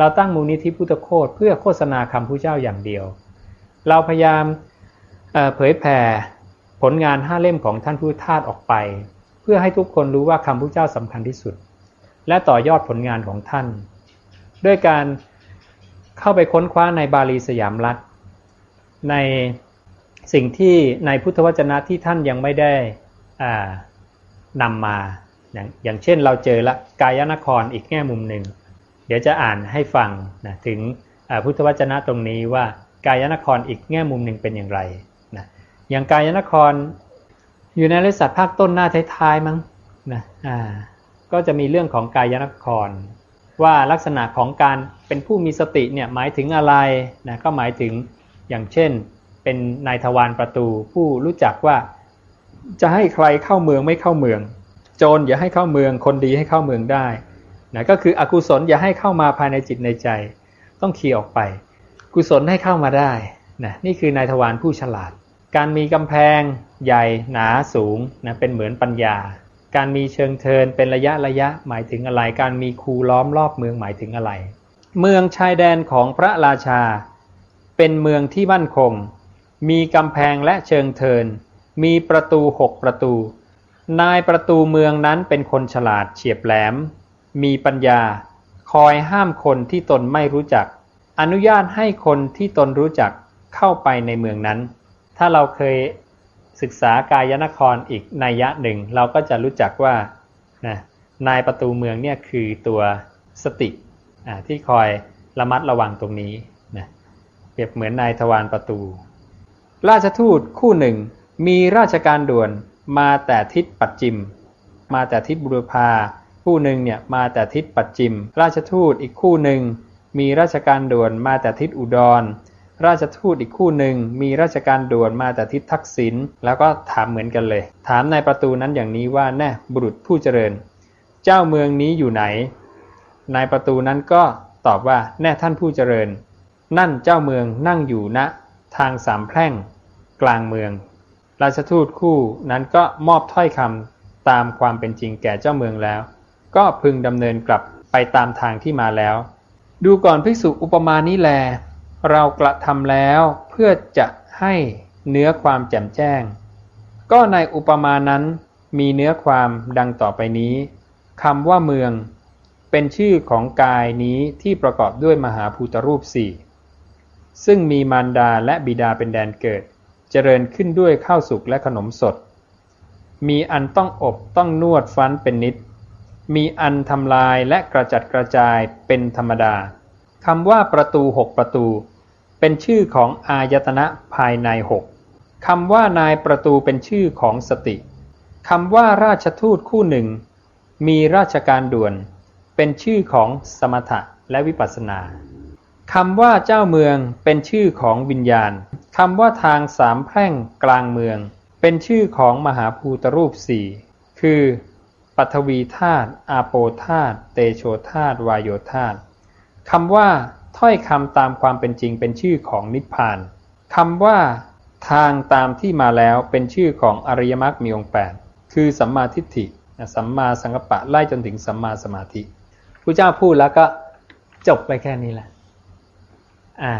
เราตั้งมูลนิธิพุทธโคตเพื่อโฆษณาคำพุทธเจ้าอย่างเดียว เราพยายามเผยแผ่ผลงานห้าเล่มของท่านพุทธทาสออกไป เพื่อให้ทุกคนรู้ว่าคำพุทธเจ้าสำคัญที่สุด และต่อยอดผลงานของท่าน ด้วยการเข้าไปค้นคว้าในบาลีสยามรัฐ ในสิ่งที่ในพุทธวจนะที่ท่านยังไม่ได้นำมาอย่างอย่างเช่นเราเจอละกายนครอีกแง่มุมหนึ่ง เดี๋ยวจะอ่านให้ฟังนะถึงพุทธวจนะตรงนี้ว่ากายนครอีกแง่มุมหนึ่งเป็นอย่างไรนะอย่างกายนครอยู่ในริษัทภาคต้นหน้าท้ายๆมั้งนะอ่าก็จะมีเรื่องของกายนคร ว่าลักษณะของการเป็นผู้มีสติเนี่ยหมายถึงอะไรนะก็หมายถึงอย่างเช่น เป็นนายทวารประตูผู้รู้จักว่าจะให้ใครเข้าเมืองไม่เข้าเมือง โจรอย่าให้เข้าเมืองคนดีให้เข้าเมืองได้ นะก็คืออกุศลอย่าให้เข้ามาภายในจิตในใจ ต้องเคลียออกไป กุศลให้เข้ามาได้นะนี่คือนายทวารผู้ฉลาด การมีกำแพงใหญ่หนาสูงนะเป็นเหมือนปัญญา การมีเชิงเทินเป็นระยะระยะหมายถึงอะไร การมีคูล้อมรอบเมืองหมายถึงอะไร เมืองชายแดนของพระราชา เป็นเมืองที่มั่นคง มีกำแพงและเชิงเทิน มีประตูหกประตู นายประตูเมืองนั้นเป็นคนฉลาดเฉียบแหลม มีปัญญา คอยห้ามคนที่ตนไม่รู้จัก อนุญาตให้คนที่ตนรู้จักเข้าไปในเมืองนั้น ถ้าเราเคยศึกษากายนครอีกนัยยะหนึ่ง เราก็จะรู้จักว่านะนายประตูเมืองเนี่ยคือตัวสติที่คอยระมัดระวังตรงนี้นะเปรียบเหมือนนายทวารประตู ราชทูตคู่หนึ่ง มีราชการด่วนมาแต่ทิศปัจจิม มาแต่ทิศบุรพา คู่หนึ่งเนี่ยมาแต่ทิศปัจจิม ราชทูตอีกคู่หนึ่งมีราชการด่วนมาแต่ทิศอุดร ราชทูตอีกคู่หนึ่งมีราชการด่วนมาแต่ทิศทักษิณแล้วก็ถามเหมือนกันเลย ถามในประตูนั้นอย่างนี้ว่าแน่บุรุษผู้เจริญ เจ้าเมืองนี้อยู่ไหน นายประตูนั้นก็ตอบว่าแน่ท่านผู้เจริญ นั่นเจ้าเมืองนั่งอยู่ณทางสามแพร่งกลางเมือง ราชทูตคู่นั้นก็มอบถ้อยคำตามความเป็นจริงแก่เจ้าเมืองแล้ว ก็พึงดำเนินกลับไปตามทางที่มาแล้ว ดูก่อนภิกษุอุปมานี้แล เรากระทำแล้วเพื่อจะให้เนื้อความแจ่มแจ้ง ก็ในอุปมานั้นมีเนื้อความดังต่อไปนี้คำว่าเมือง เป็นชื่อของกายนี้ที่ประกอบด้วยมหาภูตรูปสี่ซึ่งมีมารดาและบิดาเป็นแดนเกิด เจริญขึ้นด้วยข้าวสุกและขนมสด มีอันต้องอบต้องนวดฟันเป็นนิด มีอันทำลายและกระจัดกระจายเป็นธรรมดาคำว่าประตูหกประตู เป็นชื่อของอายตนะภายในหกคำว่านายประตูเป็นชื่อของสติคำว่าราชทูตคู่หนึ่ง มีราชการด่วน เป็นชื่อของสมถะและวิปัสสนาคำว่าเจ้าเมืองเป็นชื่อของวิญญาณคำว่าทางสามแพร่งกลางเมือง เป็นชื่อของมหาภูตรูปสี่คือ ปัทวีธาตุอาโปธาตุเตโชธาตุวายโยธาตุคำว่าถ้อยคำตามความเป็นจริงเป็นชื่อของนิพพานคำว่า ทางตามที่มาแล้วเป็นชื่อของอริยมรรคมีองค์แปดคือสัมมาทิฏฐิสัมมาสังกัปปะไล่จนถึงสัมมาสมาธิพระเจ้าพูดแล้วก็จบไปแค่นี้แหละอ่า